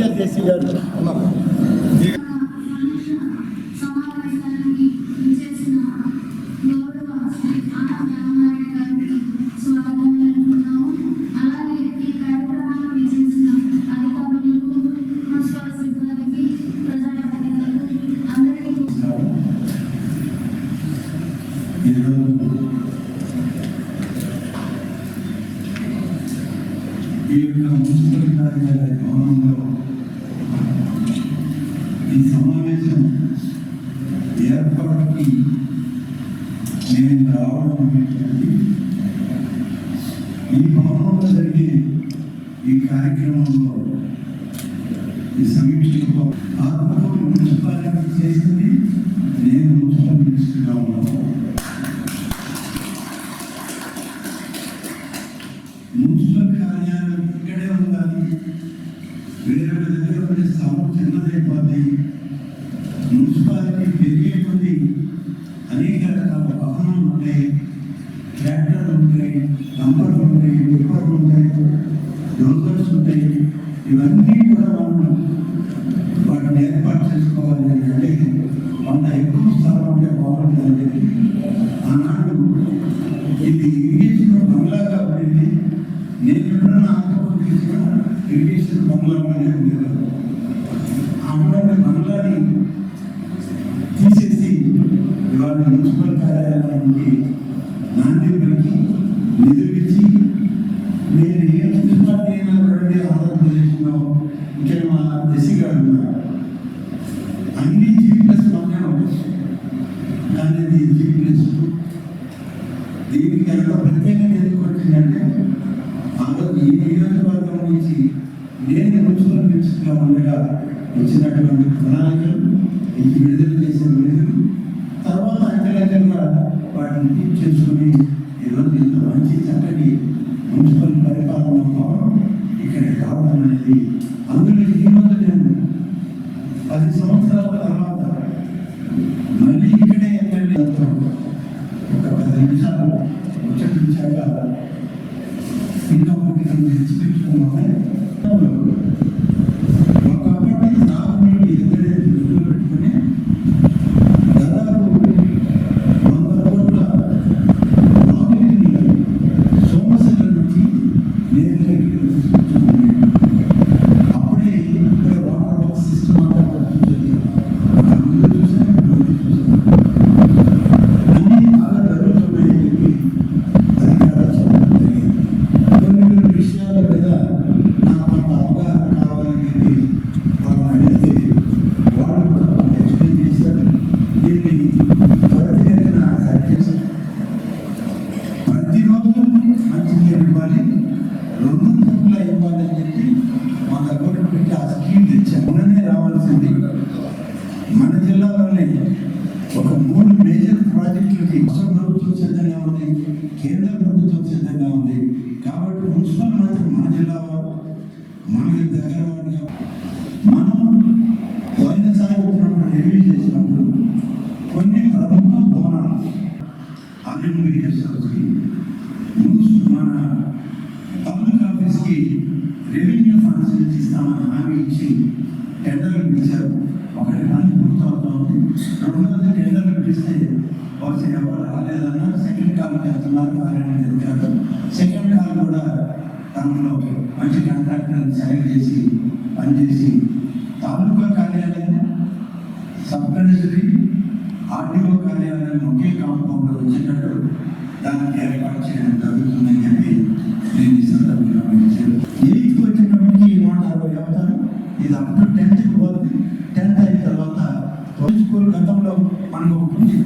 herkes vesile. నేను రావడం ఈ భవనంలో జరిగే ఈ కార్యక్రమంలో ఈ సమీక్షలో ఆ మున్సిపాలిటీ చేసింది. నేను మున్సిపల్ మినిస్టర్గా ఉన్నాను. you దగ్గర వాటిని కీప్ చేసుకుని ఈరోజు ఇంత మంచి చక్కటి మున్సిపల్ పరిపాలన భవనం ఇక్కడ కావడం అనేది అందులో ఈరోజు నేను పది సంవత్సరాల తర్వాత మళ్ళీ అభివృద్ధి చేసుకోవచ్చు మన పబ్లిక్ ఆఫీస్కి రెవెన్యూ ఫండ్స్ నుంచి ఇస్తామని హామీ ఇచ్చి టెండర్లు పిలిచారు ఒకటి కానీ పూర్తవుతా ఉంది రెండోది టెండర్లు పిలిస్తే వచ్చి ఎవరు రాలేదన్నా సెకండ్ కాల్కి వెళ్తున్నారు రాలేదని అధికారులు సెకండ్ కాల్ కూడా దాంట్లో మంచి కాంట్రాక్టర్ని సెలెక్ట్ చేసి పనిచేసి తాలూకా కార్యాలయం సబ్ ట్రెజరీ ఆర్టీఓ కార్యాలయం ఒకే కాంపౌండ్లో వచ్చేటట్టు దానికి ఏర్పాటు చేయడం జరుగుతుందని చెప్పి నేను ఈ సందర్భంగా గమనించాను ఎయిత్కి వచ్చేటప్పటికి నూట అరవై అవుతారు. ఇది అప్పుడు టెన్త్ టెన్త్కి పోతుంది టెన్త్ అయిన తర్వాత స్కూల్ గతంలో మనకు ఒకటి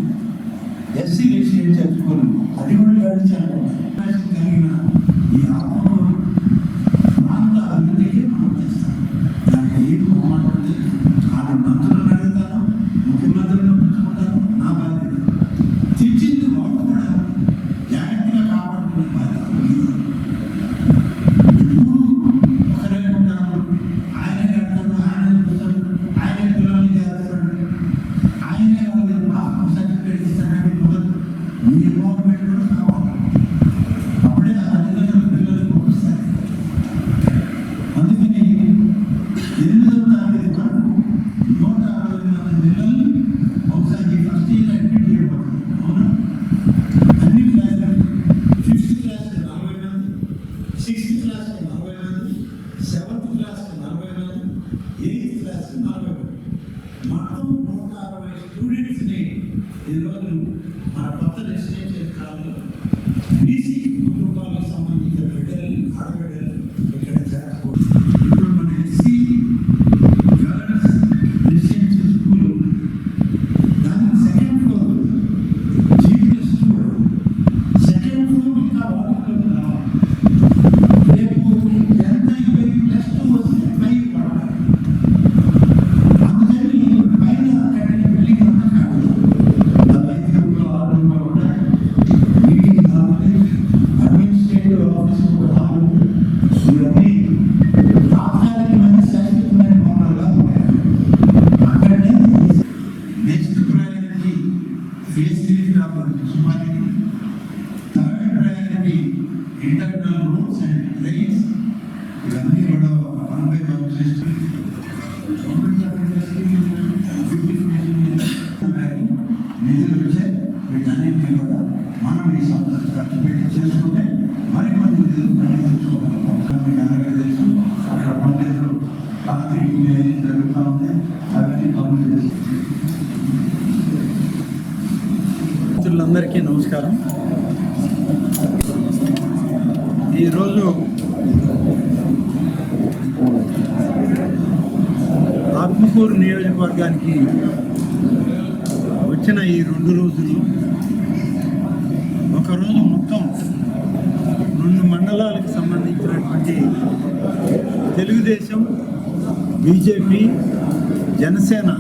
ఎస్సీ రెసిడెన్షియల్ స్కూల్ అది కూడా గడిచాను కలిగిన ఈ ఆత్మ కాంక్రీట్ ఏం జరుగుతూ ఉంది అవన్నీ మిత్రులందరికీ నమస్కారం. ఈరోజు ఆత్మకూరు నియోజకవర్గానికి వచ్చిన ఈ రెండు రోజులు ఒకరోజు మొత్తం రెండు మండలాలకు సంబంధించినటువంటి తెలుగుదేశం బీజేపీ జనసేన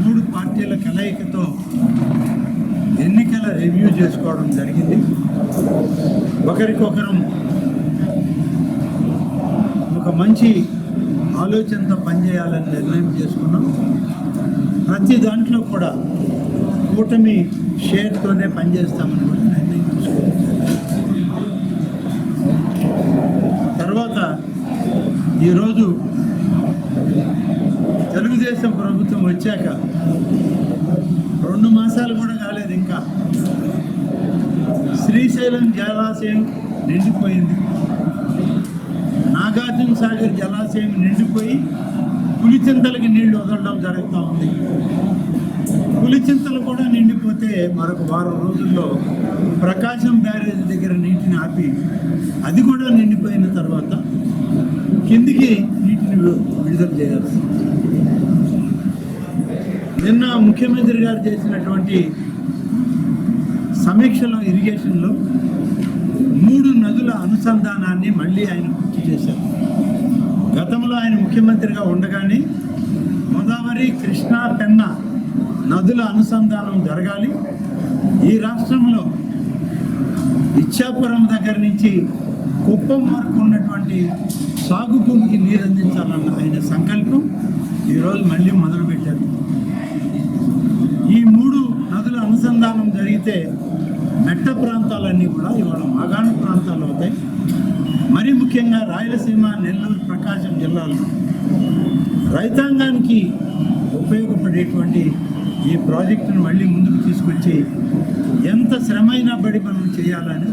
మూడు పార్టీల కలయికతో ఎన్నికల రివ్యూ చేసుకోవడం జరిగింది. ఒకరికొకరం ఒక మంచి ఆలోచనతో పనిచేయాలని నిర్ణయం చేసుకున్నాం. ప్రతి దాంట్లో కూడా కూటమి షేర్తోనే పనిచేస్తామని కూడా నిర్ణయం తీసుకోవడం తర్వాత ఈరోజు తెలుగుదేశం ప్రభుత్వం వచ్చాక రెండు మాసాలు కూడా కాలేదు ఇంకా. శ్రీశైలం జలాశయం నిండిపోయింది. నాగార్జున సాగర్ జలాశయం నిండిపోయి పులిచింతలకి నీళ్ళు వదలడం జరుగుతూ ఉంది. పులిచింతలు కూడా నిండిపోతే మరొక వారం రోజుల్లో ప్రకాశం బ్యారేజ్ దగ్గర నీటిని ఆపి అది కూడా నిండిపోయిన తర్వాత కిందికి నీటిని విడుదల చేయాల్సింది నిన్న ముఖ్యమంత్రి గారు చేసినటువంటి సమీక్షలో ఇరిగేషన్లో మూడు నదుల అనుసంధానాన్ని మళ్ళీ ఆయన పూర్తి చేశారు. గతంలో ఆయన ముఖ్యమంత్రిగా ఉండగానే గోదావరి కృష్ణా పెన్న నదుల అనుసంధానం జరగాలి. ఈ రాష్ట్రంలో ఇచ్చాపురం దగ్గర నుంచి కుప్పం వరకు ఉన్నటువంటి సాగు భూమికి నీరు అందించాలన్న ఆయన సంకల్పం ఈరోజు మళ్ళీ మొదలుపెట్టారు ఈ మూడు నదుల అనుసంధానం జరిగితే మెట్ట ప్రాంతాలన్నీ కూడా ఇవాళ మాగాణ ప్రాంతాలు అవుతాయి. మరి ముఖ్యంగా రాయలసీమ నెల్లూరు ప్రకాశం జిల్లాలో రైతాంగానికి ఉపయోగపడేటువంటి ఈ ప్రాజెక్టును మళ్ళీ ముందుకు తీసుకొచ్చి ఎంత శ్రమైనా బడి మనం చేయాలని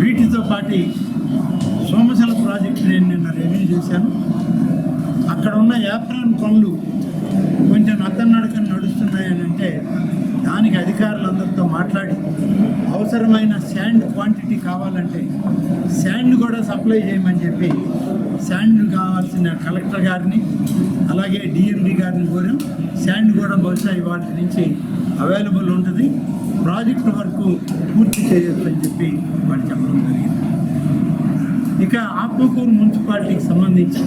వీటితో పాటు సోమశల ప్రాజెక్టు నేను నిన్న రివ్యూ చేశాను. అక్కడ ఉన్న యాప్రాన్ పనులు కొంచెం నత్తనడకన నడుస్తున్నాయని అంటే దానికి అధికారులందరితో మాట్లాడి అవసరమైన శాండ్ క్వాంటిటీ కావాలంటే శాండ్ కూడా సప్లై చేయమని చెప్పి శాండ్ కావాల్సిన కలెక్టర్ గారిని అలాగే డిఎండి గారిని కోరాం. శాండ్ కూడా బహుశా ఇవాళ నుంచి అవైలబుల్ ఉంటుంది. ప్రాజెక్ట్ వరకు పూర్తి చేయొచ్చు అని చెప్పి వాళ్ళు చెప్పడం జరిగింది. ఇక ఆత్మకూరు మున్సిపాలిటీకి సంబంధించి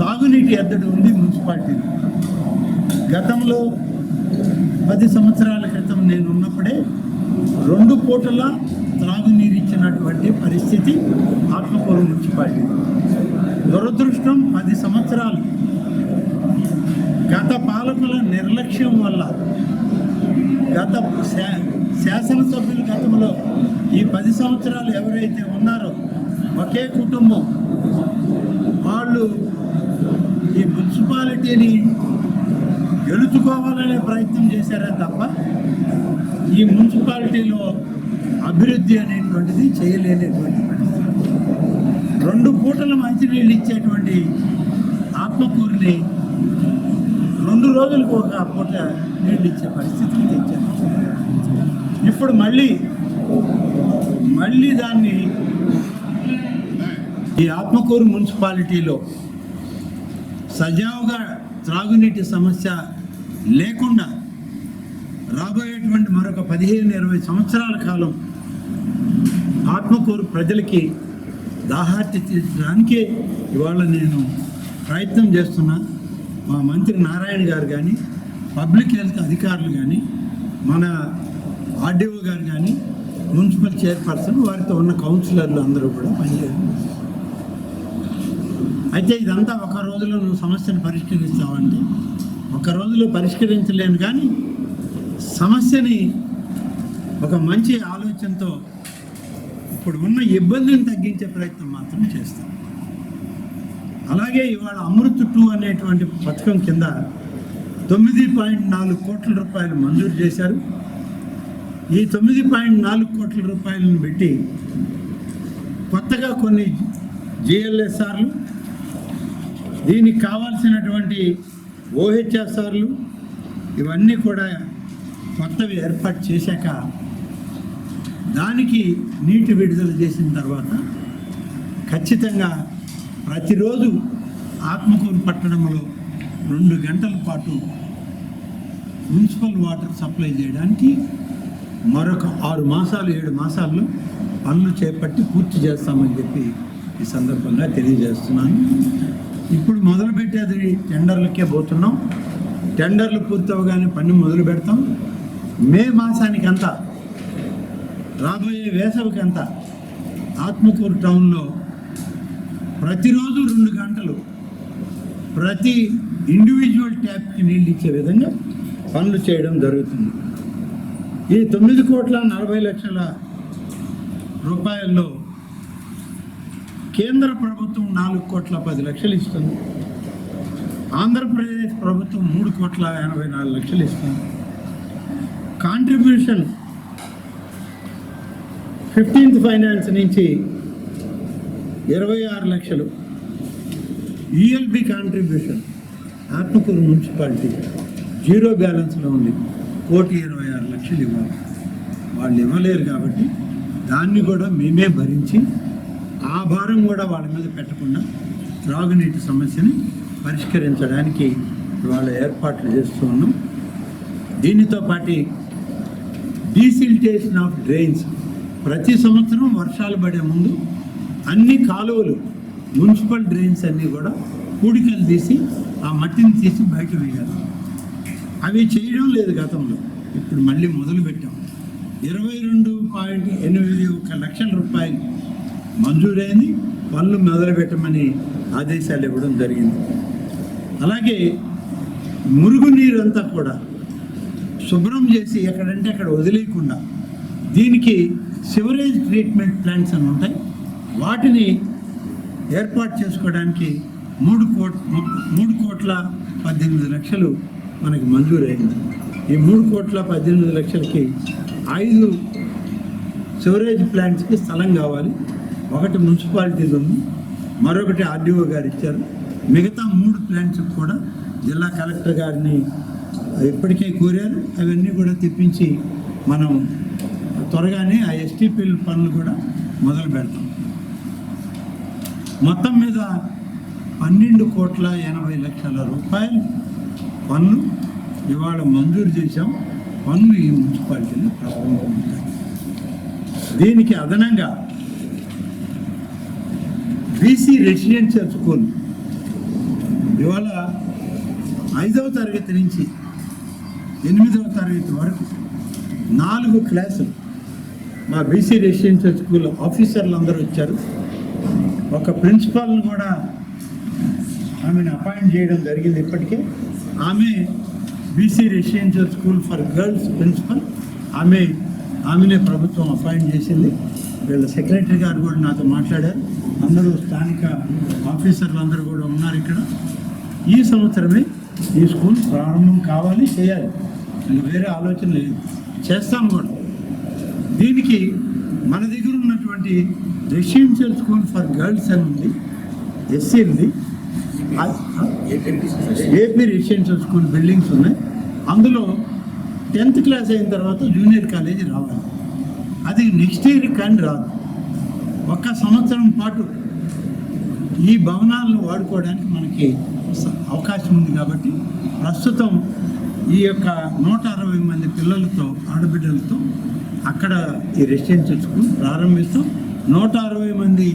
తాగునీటి ఎద్దడి ఉంది మున్సిపాలిటీ గతంలో పది సంవత్సరాల క్రితం నేను ఉన్నప్పుడే రెండు పూటల త్రాగునీరు ఇచ్చినటువంటి పరిస్థితి ఆత్మకూరు మున్సిపాలిటీ దురదృష్టం పది సంవత్సరాలు. గత పాలకుల నిర్లక్ష్యం వల్ల గత శా- శాసనసభ్యులు గతంలో ఈ పది సంవత్సరాలు ఎవరైతే ఉన్నారో ఒకే కుటుంబం వాళ్ళు ఈ మున్సిపాలిటీని గెలుచుకోవాలనే ప్రయత్నం చేశారే తప్ప ఈ మున్సిపాలిటీలో అభివృద్ధి అనేటువంటిది చేయలేనటువంటి రెండు పూటల మంచినీళ్ళు ఇచ్చేటువంటి ఆత్మకూరుని రెండు రోజులకు ఒక పూట నీళ్ళు ఇచ్చే పరిస్థితికి తెచ్చారు. ఇప్పుడు మళ్ళీ మళ్ళీ దాన్ని ఈ ఆత్మకూరు మున్సిపాలిటీలో సజావుగా త్రాగునీటి సమస్య లేకుండా రాబోయేటువంటి మరొక పదిహేను ఇరవై సంవత్సరాల కాలం ఆత్మకూరు ప్రజలకి దాహార్తి తీర్చడానికే ఇవాళ నేను ప్రయత్నం చేస్తున్నా. మా మంత్రి నారాయణ గారు కానీ పబ్లిక్ హెల్త్ అధికారులు కానీ మన ఆర్డీఓ గారు కానీ మున్సిపల్ చైర్పర్సన్ వారితో ఉన్న కౌన్సిలర్లు అందరూ కూడా పనిచేయాలి అయితే ఇదంతా ఒక రోజులో నువ్వు సమస్యను పరిష్కరిస్తావంటే ఒక రోజులో పరిష్కరించలేను కానీ సమస్యని ఒక మంచి ఆలోచనతో ఇప్పుడు ఉన్న ఇబ్బందిని తగ్గించే ప్రయత్నం మాత్రం చేస్తాం అలాగే ఇవాళ అమృత్ టూ అనేటువంటి పథకం కింద తొమ్మిది పాయింట్ నాలుగు కోట్ల రూపాయలు మంజూరు చేశారు. ఈ తొమ్మిది పాయింట్ నాలుగు కోట్ల రూపాయలను పెట్టి కొత్తగా కొన్ని జిఎల్ఎస్ఆర్లు దీనికి కావాల్సినటువంటి ఓహెచ్ఎస్ఆర్లు ఇవన్నీ కూడా కొత్తవి ఏర్పాటు చేశాక దానికి నీటి విడుదల చేసిన తర్వాత ఖచ్చితంగా ప్రతిరోజు ఆత్మకూరు పట్టణంలో రెండు గంటల పాటు మున్సిపల్ వాటర్ సప్లై చేయడానికి మరొక ఆరు మాసాలు ఏడు మాసాల్లో పనులు చేపట్టి పూర్తి చేస్తామని చెప్పి ఈ సందర్భంగా తెలియజేస్తున్నాను. ఇప్పుడు మొదలు పెట్టేది టెండర్లకే పోతున్నాం. టెండర్లు పూర్తవగానే పని మొదలు పెడతాం. మే మాసానికంతా రాబోయే వేసవికంతా ఆత్మకూరు టౌన్లో ప్రతిరోజు రెండు గంటలు ప్రతి ఇండివిజువల్ ట్యాప్కి నీళ్ళు ఇచ్చే విధంగా పనులు చేయడం జరుగుతుంది. ఈ తొమ్మిది కోట్ల నలభై లక్షల రూపాయల్లో కేంద్ర ప్రభుత్వం నాలుగు కోట్ల పది లక్షలు ఇస్తుంది. ఆంధ్రప్రదేశ్ ప్రభుత్వం మూడు కోట్ల ఎనభై నాలుగు లక్షలు ఇస్తుంది. కాంట్రిబ్యూషన్ ఫిఫ్టీన్త్ ఫైనాన్స్ నుంచి ఇరవై ఆరు లక్షలు. ELB contribution Atmakur municipality zero బ్యాలెన్స్లో ఉంది. కోటి ఇరవై ఆరు లక్షలు ఇవ్వాలి. వాళ్ళు ఇవ్వలేరు కాబట్టి దాన్ని కూడా మేమే భరించి ఆ భారం కూడా వాళ్ళ మీద పెట్టకుండా త్రాగునీటి సమస్యని పరిష్కరించడానికి వాళ్ళ ఏర్పాట్లు చేస్తూ ఉన్నాం. దీనితో పాటు డీసిల్టేషన్ ఆఫ్ డ్రైన్స్. ప్రతి సంవత్సరం వర్షాలు పడే ముందు అన్ని కాలువలు మున్సిపల్ డ్రైన్స్ అన్నీ కూడా పూడికలు తీసి ఆ మట్టిని తీసి బయట వేయాలి. అవి చేయడం లేదు గతంలో. ఇప్పుడు మళ్ళీ మొదలు పెట్టాం ఇరవై రెండు పాయింట్ ఎనిమిది ఒక లక్షల రూపాయలు మంజూరైంది పనులు మొదలు పెట్టమని ఆదేశాలు ఇవ్వడం జరిగింది. అలాగే మురుగునీరు అంతా కూడా శుభ్రం చేసి ఎక్కడంటే అక్కడ వదిలేయకుండా దీనికి సివరేజ్ ట్రీట్మెంట్ ప్లాంట్స్ అని ఉంటాయి. వాటిని ఏర్పాటు చేసుకోవడానికి మూడు కోట్ మూడు కోట్ల పద్దెనిమిది లక్షలు మనకి మంజూరైంది. ఈ మూడు కోట్ల పద్దెనిమిది లక్షలకి ఐదు సివరేజ్ ప్లాంట్స్కి స్థలం కావాలి. ఒకటి మున్సిపాలిటీది ఉంది మరొకటి ఆర్డీఓ గారు ఇచ్చారు. మిగతా మూడు ప్లాంట్స్ కూడా జిల్లా కలెక్టర్ గారిని ఇప్పటికే కోరారు. అవన్నీ కూడా తెప్పించి మనం త్వరగానే ఆ ఎస్టీపీల పనులు కూడా మొదలు పెడతాం. మొత్తం మీద పన్నెండు కోట్ల ఎనభై లక్షల రూపాయలు పన్ను ఇవాళ మంజూరు చేశాం. పన్ను ఈ మున్సిపాలిటీలో ప్రారంభమవుతాయి దీనికి అదనంగా బీసీ రెసిడెన్షియల్ స్కూల్. ఇవాళ ఐదవ తరగతి నుంచి ఎనిమిదవ తరగతి వరకు నాలుగు క్లాసులు మా బీసీ రెసిడెన్షియల్ స్కూల్ ఆఫీసర్లు అందరూ వచ్చారు. ఒక ప్రిన్సిపాల్ని కూడా ఆమెను అపాయింట్ చేయడం జరిగింది ఇప్పటికే. ఆమె BC residential school for girls principal. ఆమె ఆమెనే ప్రభుత్వం అపాయింట్ చేసింది. వీళ్ళ సెక్రటరీ గారు కూడా నాతో మాట్లాడారు. అందరూ స్థానిక ఆఫీసర్లు అందరూ కూడా ఉన్నారు ఇక్కడ. ఈ సంవత్సరమే ఈ స్కూల్ ప్రారంభం కావాలి చేయాలి ఇంకా వేరే ఆలోచన లేదు. చేస్తాం కూడా. దీనికి మన దగ్గర ఉన్నటువంటి రెసిడెన్షియల్ స్కూల్ ఫర్ గర్ల్స్ అని ఉంది. ఎస్సీ ఉంది. ఏపీ రెసిడెన్షియల్ స్కూల్ బిల్డింగ్స్ ఉన్నాయి. అందులో టెన్త్ క్లాస్ అయిన తర్వాత జూనియర్ కాలేజీ రావాలి. అది నెక్స్ట్ ఇయర్ కానీ రాదు. ఒక్క సంవత్సరం పాటు ఈ భవనాలను వాడుకోవడానికి మనకి అవకాశం ఉంది కాబట్టి ప్రస్తుతం ఈ యొక్క నూట అరవై మంది పిల్లలతో ఆడబిడ్డలతో అక్కడ ఈ రెసిడెన్షియల్ స్కూల్ ప్రారంభిస్తూ నూట అరవై మంది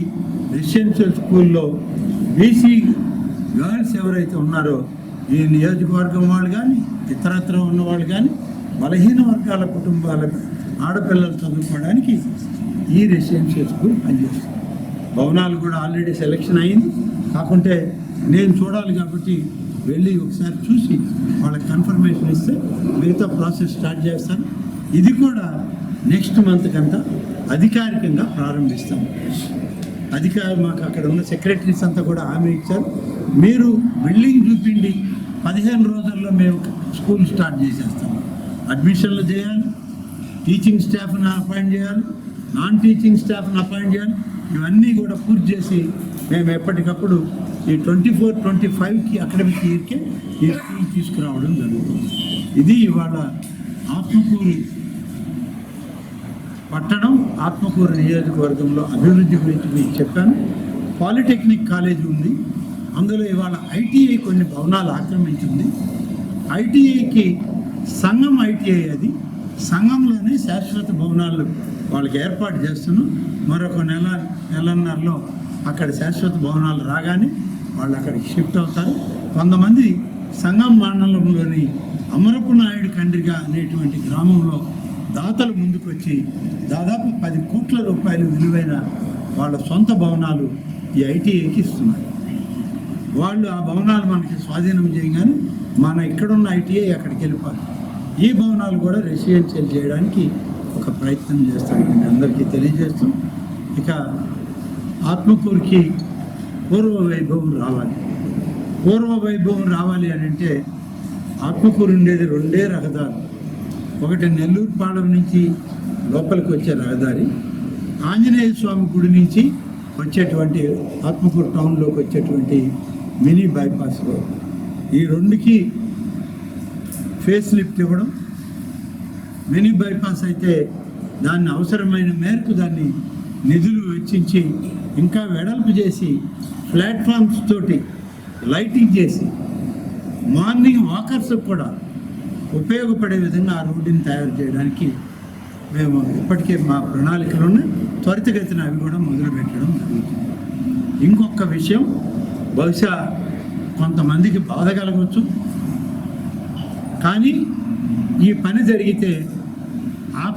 రెసిడెన్షియల్ స్కూల్లో బీసీ గర్ల్స్ ఎవరైతే ఉన్నారో ఈ నియోజకవర్గం వాళ్ళు కానీ ఇతరత్ర ఉన్నవాళ్ళు కానీ బలహీన వర్గాల కుటుంబాల ఆడపిల్లలు చదువుకోవడానికి ఈ రెసిడెన్షియల్ స్కూల్ పనిచేస్తుంది. భవనాలు కూడా ఆల్రెడీ సెలెక్షన్ అయింది. కాకుంటే నేను చూడాలి కాబట్టి వెళ్ళి ఒకసారి చూసి వాళ్ళకి కన్ఫర్మేషన్ ఇస్తే మిగతా ప్రాసెస్ స్టార్ట్ చేస్తాను. ఇది కూడా నెక్స్ట్ మంత్ కంతా అధికారికంగా ప్రారంభిస్తాం అధికారి మాకు అక్కడ ఉన్న సెక్రటరీస్ అంతా కూడా హామీ ఇచ్చారు. మీరు బిల్డింగ్ చూపిండి పదిహేను రోజుల్లో మేము స్కూల్ స్టార్ట్ చేసేస్తాం అడ్మిషన్లు చేయాలి. టీచింగ్ స్టాఫ్ని అపాయింట్ చేయాలి. నాన్ టీచింగ్ స్టాఫ్ని అపాయింట్ చేయాలి ఇవన్నీ కూడా పూర్తి చేసి మేము ఎప్పటికప్పుడు ఈ ట్వంటీ ఫోర్ ట్వంటీ ఫైవ్కి అకాడమిక్ ఇయర్కే ఈ స్కూల్ తీసుకురావడం జరుగుతుంది. ఇది ఇవాళ ఆత్మకూరు పట్టణం ఆత్మకూరు నియోజకవర్గంలో అభివృద్ధి గురించి మీకు చెప్పాను. పాలిటెక్నిక్ కాలేజీ ఉంది. అందులో ఇవాళ ఐటీఐ కొన్ని భవనాలు ఆక్రమించింది. ఐటీఐకి సంఘం ఐటీఐ అది. సంఘంలోనే శాశ్వత భవనాలు వాళ్ళకి ఏర్పాటు చేస్తున్నాం. మరొక నెల నెలన్నరలో అక్కడ శాశ్వత భవనాలు రాగానే వాళ్ళు అక్కడికి షిఫ్ట్ అవుతారు. కొంతమంది సంగం మండలంలోని అమరపు నాయుడు కండ్రిగా అనేటువంటి గ్రామంలో దాతలు ముందుకొచ్చి దాదాపు పది కోట్ల రూపాయలు విలువైన వాళ్ళ సొంత భవనాలు ఈ ఐటీఐకి ఇస్తున్నారు. వాళ్ళు ఆ భవనాలు మనకి స్వాధీనం చేయగానే మన ఇక్కడున్న ఐటీఐ అక్కడికి వెళ్ళిపోవాలి ఈ భవనాలు కూడా రెసిడెన్షియల్ చేయడానికి ఒక ప్రయత్నం చేస్తాను మీ అందరికీ తెలియజేస్తూ ఇక ఆత్మకూరుకి పూర్వ వైభవం రావాలి. పూర్వ వైభవం రావాలి అని అంటే ఆత్మకూరు ఉండేది రెండే రహదారులు. ఒకటి నెల్లూరు పాలెం నుంచి లోపలికి వచ్చే రహదారి ఆంజనేయ స్వామి గుడి నుంచి వచ్చేటువంటి ఆత్మకూరు టౌన్లోకి వచ్చేటువంటి మినీ బైపాస్ రోడ్. ఈ రెండుకి ఫేస్ లిఫ్ట్ ఇవ్వడం మినీ బైపాస్ అయితే దాన్ని అవసరమైన మేరకు దాన్ని నిధులు వెచ్చించి ఇంకా వెడల్పు చేసి ప్లాట్ఫామ్స్ తోటి లైటింగ్ చేసి మార్నింగ్ వాకర్స్ కూడా ఉపయోగపడే విధంగా ఆ రోడ్డుని తయారు చేయడానికి మేము ఇప్పటికే మా ప్రణాళికలను త్వరితగతిన అవి కూడా మొదలుపెట్టడం జరుగుతుంది. ఇంకొక విషయం బహుశా కొంతమందికి బాధ కలగవచ్చు. కానీ ఈ పని జరిగితే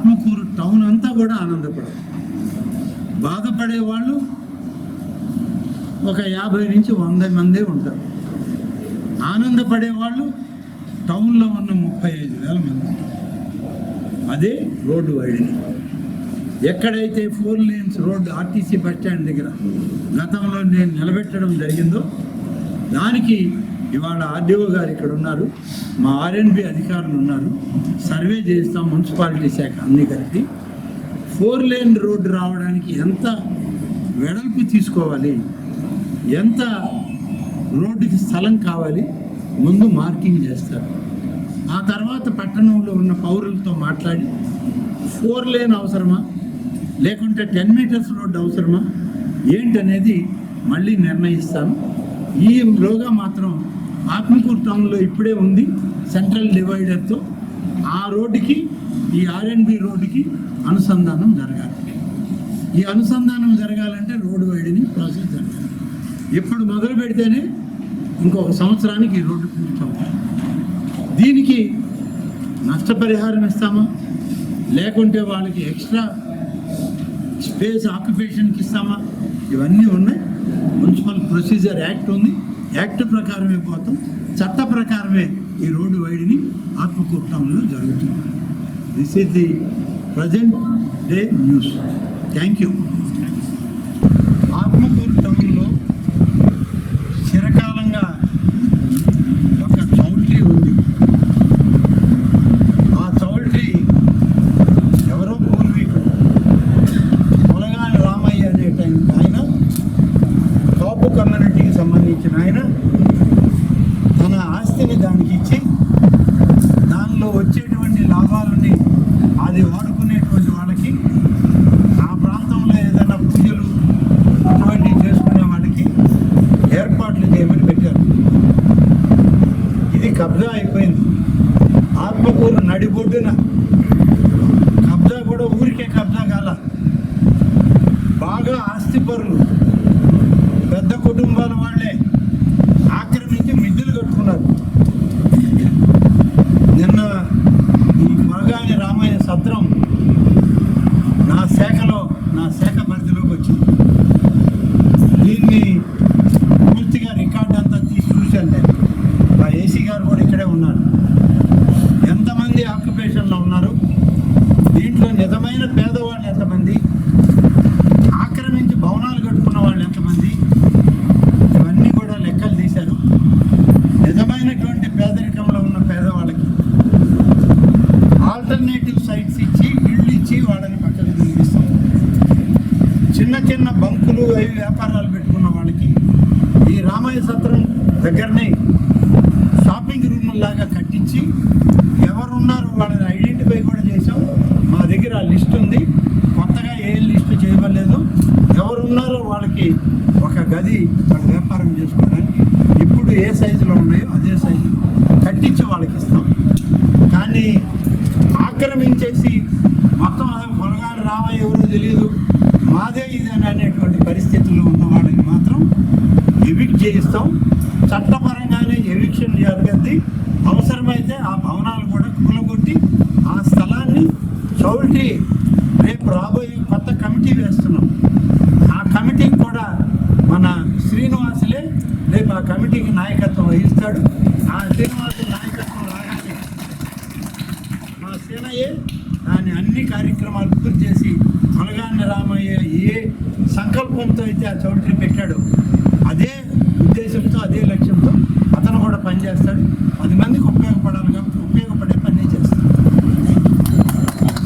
ఆత్మకూరు టౌన్ అంతా కూడా ఆనందపడదు బాధపడే వాళ్ళు ఒక యాభై నుంచి వంద మందే ఉంటారు. ఆనందపడే వాళ్ళు టౌన్లో ఉన్న ముప్పై ఐదు వేల మంది. అదే రోడ్డు వైడింగ్ ఎక్కడైతే four lanes road RTC bus stand దగ్గర గతంలో నేను నిలబెట్టడం జరిగిందో దానికి ఇవాళ ఆర్డీఓ గారు ఇక్కడ ఉన్నారు. మా ఆర్ఎన్బి అధికారులు ఉన్నారు. సర్వే చేస్తాం మున్సిపాలిటీ శాఖ అన్ని కలిపి ఫోర్ లేన్ రోడ్డు రావడానికి ఎంత వెడల్పు తీసుకోవాలి? ఎంత రోడ్డుకి స్థలం కావాలి? ముందు మార్కింగ్ చేస్తారు. ఆ తర్వాత పట్టణంలో ఉన్న పౌరులతో మాట్లాడి ఫోర్ లేన్ అవసరమా? లేకుంటే టెన్ మీటర్స్ రోడ్డు అవసరమా? ఏంటనేది మళ్ళీ నిర్ణయిస్తాను. ఈ లోగా మాత్రం ఆత్మకూరు టౌన్లో ఇప్పుడే ఉంది సెంట్రల్ డివైడర్తో. ఆ రోడ్డుకి ఈ ఆర్ఎన్బి రోడ్డుకి అనుసంధానం జరగాలి. ఈ అనుసంధానం జరగాలంటే రోడ్డు వైడిని ప్రాసెస్ జరగాలి. ఇప్పుడు మొదలు పెడితేనే ఇంకొక సంవత్సరానికి ఈ రోడ్డు పూర్తవుతుంది దీనికి నష్టపరిహారం ఇస్తామా? లేకుంటే వాళ్ళకి ఎక్స్ట్రా స్పేస్ ఆక్యుపేషన్కి ఇస్తామా? ఇవన్నీ ఉన్నాయి. మున్సిపల్ ప్రొసీజర్ యాక్ట్ ఉంది. యాక్ట్ ప్రకారమే పోతాం చట్ట ప్రకారమే ఈ రోడ్డు వైడిని ఆత్మకూరు టౌన్లో జరుగుతుంది. This is the present day news thank you Atmakur టౌన్లో చిరకాలంగా ఒక చౌల్ట్రీ ఉంది ఆ చౌల్ట్రీ ఎవరో పూర్వీకుడు పొలగాని రామయ్య అనే టైం ఆయన కాపు కమ్యూనిటీకి సంబంధించిన ఆయన తన ఆస్తిని దానికి ఇచ్చి దానిలో వచ్చేటువంటి లాభాలు కబ్జా అయిపోయింది. ఆత్మకూరు నడిబొడ్డున కబ్జా కూడా ఊరికే కబ్జా కాల. బాగా ఆస్తిపరులు పెద్ద కుటుంబాల వాళ్ళే ఆక్రమించి మిద్దులు కట్టుకున్నారు నిన్న ఈ మరగాని రామయ్య సత్రం నా శాఖలో నా శాఖ పరిధిలోకి వచ్చింది దీన్ని పూర్తిగా రికార్డ్ అంతా తీసి చూశాను నేను మా ఏసీ గారు కూడా ఇక్కడే ఉన్నారు ఎంతమంది ఆక్యుపేషన్లో ఉన్నారు దీంట్లో నిజమైన పేదవాళ్ళు ఎంతమంది? ఆక్రమించి భవనాలు కట్టుకున్న వాళ్ళు ఎంతమంది? ఇవన్నీ కూడా లెక్కలు తీశారు. నిజమైనటువంటి పేదరికంలో ఉన్న పేదవాళ్ళకి ఆల్టర్నేటివ్ సైట్స్ ఇచ్చి ఇళ్ళు ఇచ్చి వాళ్ళని పక్కన తిరిగిస్తాం. చిన్న చిన్న బంకులు అవి వ్యాపారాలు పెట్టుకున్న వాళ్ళకి ఈ రామయ్య సత్రం దగ్గరనే షాపింగ్ రూమ్ లాగా కట్టించి ఎవరున్నారు వాళ్ళని ఐడెంటిఫై కూడా చేసి మా దగ్గర ఆ లిస్ట్ ఉంది కొత్తగా ఏ లిస్ట్ చేయవలేదు ఎవరున్నారో వాళ్ళకి ఒక గది వాళ్ళు వ్యాపారం చేసుకోవడానికి ఇప్పుడు ఏ సైజులో ఉన్నాయో అదే సైజు కట్టించి వాళ్ళకి ఇస్తాం కానీ ఆక్రమించేసి మొత్తం పొలగాడు రామయ్య ఎవరో తెలియదు మాదే ఇదని అనేటువంటి పరిస్థితుల్లో ఉన్న వాళ్ళకి మాత్రం ఎవిక్ట్ చేయిస్తాం. చట్టపరంగానే ఎవిక్షన్ జరిగింది అవసరమైతే ఆ భవనాలు కూడా కూలగొట్టి ఆ స్థలాన్ని చౌల్టీ రేపు రాబోయే కొత్త కమిటీ వేస్తున్నాం. ఆ కమిటీకి కూడా మన శ్రీనివాసులే రేపు ఆ కమిటీకి నాయకత్వం వహిస్తాడు. ఆ శ్రీనివాసు నాయకత్వం రాగానే మా సేనయ్యే దాని అన్ని కార్యక్రమాలు పూర్తి చేసి కొలగాని రామయ్య